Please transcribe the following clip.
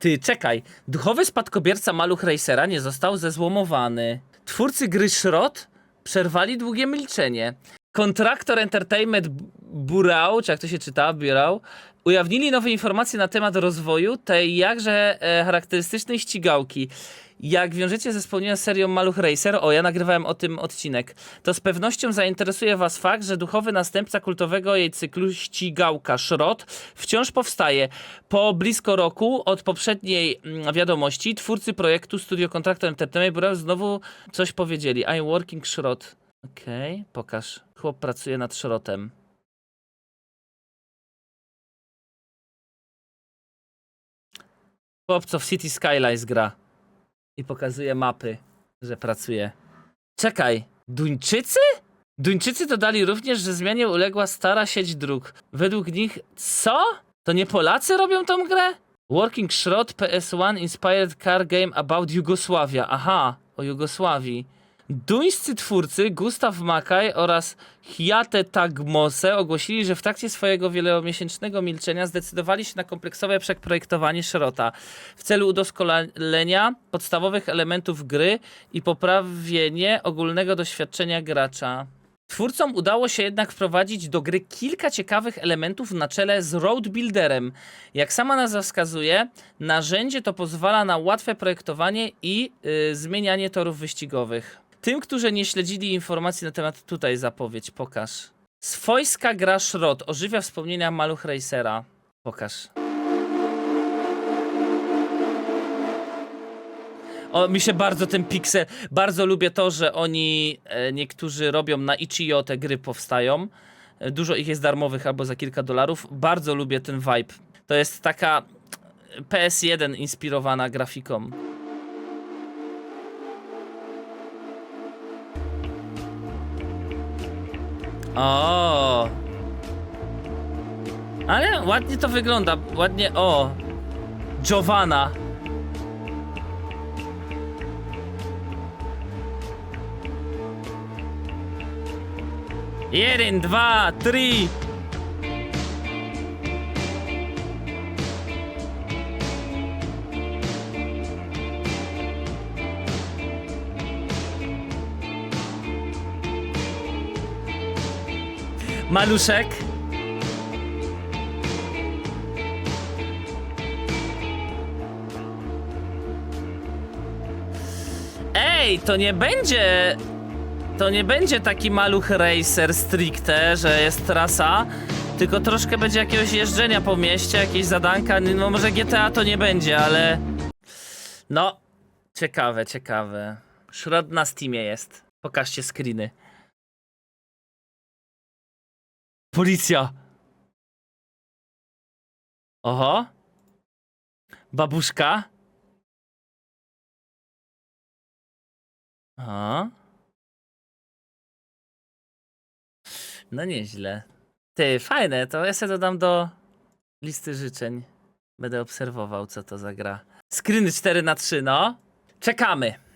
Ty, czekaj. Duchowy spadkobierca Maluch Racera nie został zezłomowany. Twórcy gry Szrot przerwali długie milczenie. Kontraktor Entertainment Burał, czy jak to się czyta, Burał, ujawnili nowe informacje na temat rozwoju tej jakże e, charakterystycznej ścigałki. Jak wiążecie ze spełnieniem serią Maluch Racer, o ja nagrywałem o tym odcinek, to z pewnością zainteresuje was fakt, że duchowy następca kultowego jej cyklu ścigałka Szrot wciąż powstaje. Po blisko roku od poprzedniej mm, wiadomości twórcy projektu Studio Contractor Entertainment znowu coś powiedzieli. I'm working Szrot. Okej, pokaż. Chłop pracuje nad Szrotem. Chłop, co w City Skylines gra. I pokazuje mapy, że pracuje. Czekaj, Duńczycy? Duńczycy dodali również, że zmianie uległa stara sieć dróg. Według nich, co? To nie Polacy robią tą grę? Working Shroud PS1 Inspired Car Game About Jugosławia. Aha, o Jugosławii. Duńscy twórcy Gustav Makaj oraz Hiate Tagmose ogłosili, że w trakcie swojego wielomiesięcznego milczenia zdecydowali się na kompleksowe przeprojektowanie Szrota w celu udoskonalenia podstawowych elementów gry i poprawienie ogólnego doświadczenia gracza. Twórcom udało się jednak wprowadzić do gry kilka ciekawych elementów na czele z Road Builderem. Jak sama nazwa wskazuje, narzędzie to pozwala na łatwe projektowanie i y, zmienianie torów wyścigowych. Tym, którzy nie śledzili informacji na temat tutaj zapowiedź, pokaż. Swojska gra Szrot ożywia wspomnienia Maluch Racera. Pokaż. O, mi się bardzo ten pixel, bardzo lubię to, że oni e, niektórzy robią na itch.io te gry powstają. E, Dużo ich jest darmowych albo za kilka dolarów. Bardzo lubię ten vibe. To jest taka PS1 inspirowana grafiką. O. Ale ładnie to wygląda. Ładnie. O. Giovanna. Jeden, dwa, trzy. Maluszek. Ej, to nie będzie to nie będzie taki maluch racer stricte, że jest trasa, tylko troszkę będzie jakiegoś jeżdżenia po mieście, jakieś zadanka. No może GTA to nie będzie, ale. No, ciekawe, ciekawe. Szrot na Steamie jest. Pokażcie screeny. Policja! Oho. Babuszka. Aha. No nieźle. Ty, fajne, to ja sobie dodam do listy życzeń. Będę obserwował, co to za gra. Screeny 4 na 3 no. Czekamy.